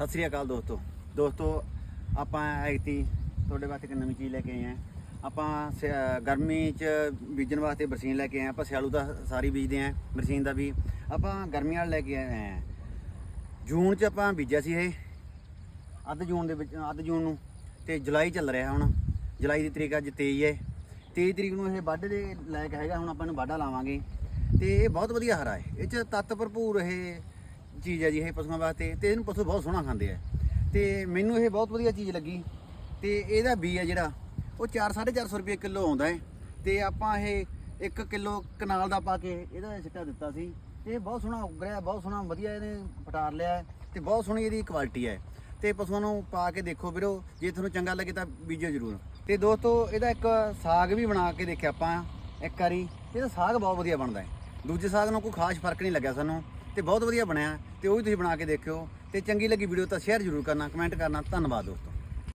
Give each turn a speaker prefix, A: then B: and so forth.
A: ਸਤਿ ਸ੍ਰੀ ਅਕਾਲ ਦੋਸਤੋ। ਦੋਸਤੋ, ਆਪਾਂ ਐਤੀ ਤੁਹਾਡੇ ਵਾਸਤੇ ਇੱਕ ਨਵੀਂ ਚੀਜ਼ ਲੈ ਕੇ ਆਏ ਆ ਆਪਾਂ ਸਿ- ਗਰਮੀ 'ਚ ਬੀਜਣ ਵਾਸਤੇ ਬਰਸੀਨ ਲੈ ਕੇ ਆਏ ਆ ਆਪਾਂ ਸਿਆਲੂ ਦਾ ਸਾਰੀ ਬੀਜਦੇ ਆ ਬਰਸੀਨ ਦਾ ਵੀ। ਆਪਾਂ ਗਰਮੀ ਵਾਲਾ ਲੈ ਕੇ ਆਏ ਆ ਜੂਨ 'ਚ ਆਪਾਂ ਬੀਜਿਆ ਸੀ ਇਹ। ਅੱਧ ਜੂਨ ਦੇ ਵਿੱਚ, ਅੱਧ ਜੂਨ ਨੂੰ। ਤੇ ਜੁਲਾਈ ਚੱਲ ਰਿਹਾ ਹੁਣ। ਜੁਲਾਈ ਦੀ ਤਰੀਕ ਅੱਜ 23 ਹੈ 23 ਤਰੀਕ ਨੂੰ ਇਹ ਵੱਢ ਦੇ ਲਾਇਕ ਹੈਗਾ। ਹੁਣ ਆਪਾਂ ਇਹਨੂੰ ਵਾਢਾ ਲਾਵਾਂਗੇ। ਤੇ ਇਹ ਬਹੁਤ ਵਧੀਆ ਹਰਾ ਹੈ ਇਹ 'ਚ ਤੱਤ ਭਰਪੂਰ ਇਹ ਚੀਜ਼ ਹੈ ਜੀ ਇਹ ਪਸ਼ੂਆਂ ਵਾਸਤੇ ਤੇ ਇਹਨੂੰ ਪਸ਼ੂ ਬਹੁਤ ਸੋਹਣਾ ਖਾਂਦੇ ਆ। ਤੇ ਮੈਨੂੰ ਇਹ ਬਹੁਤ ਵਧੀਆ ਚੀਜ਼ ਲੱਗੀ। ਤੇ ਇਹਦਾ ਬੀ ਹੈ ਜਿਹੜਾ, ਉਹ 4 450 ਰੁਪਏ ਕਿਲੋ ਆਉਂਦਾ ਹੈ। ਤੇ ਆਪਾਂ ਇਹ 1 ਕਿਲੋ ਕਨਾਲ ਦਾ ਪਾ ਕੇ ਇਹਦਾ ਸਿੱਟਾ ਦਿੱਤਾ ਸੀ। ਤੇ ਇਹ ਬਹੁਤ ਸੋਹਣਾ ਉੱਗ ਰਿਹਾ ਬਹੁਤ ਸੋਹਣਾ ਵਧੀਆ ਇਹਨੇ ਪਟਾਰ ਲਿਆ ਹੈ ਤੇ ਬਹੁਤ ਸੋਹਣੀ ਇਹਦੀ ਕੁਆਲਿਟੀ ਹੈ। ਤੇ ਪਸ਼ੂਆਂ ਨੂੰ ਪਾ ਕੇ ਦੇਖੋ ਵੀਰੋ, ਜੇ ਤੁਹਾਨੂੰ ਚੰਗਾ ਲੱਗੇ ਤਾਂ ਬੀਜੋ ਜ਼ਰੂਰ। ਤੇ ਦੋਸਤੋ, ਇਹਦਾ ਇੱਕ ਸਾਗ ਵੀ ਬਣਾ ਕੇ ਦੇਖਿਆ ਆਪਾਂ, ਇੱਕ ਵਾਰੀ। ਇਹਦਾ ਸਾਗ ਬਹੁਤ ਵਧੀਆ ਬਣਦਾ ਹੈ। ਦੂਜੇ ਸਾਗ ਨੂੰ ਕੋਈ ਖਾਸ ਫ਼ਰਕ ਨਹੀਂ ਲੱਗਿਆ ਸਾਨੂੰ। ਤੇ ਬਹੁਤ ਵਧੀਆ ਬਣਿਆ ਤੇ ਉਹ ਵੀ ਤੁਸੀਂ ਬਣਾ ਕੇ ਦੇਖਿਓ ਤੇ ਚੰਗੀ ਲੱਗੀ ਵੀਡੀਓ ਤਾਂ ਸ਼ੇਅਰ ਜ਼ਰੂਰ ਕਰਨਾ ਕਮੈਂਟ ਕਰਨਾ, ਧੰਨਵਾਦ ਦੋਸਤੋ।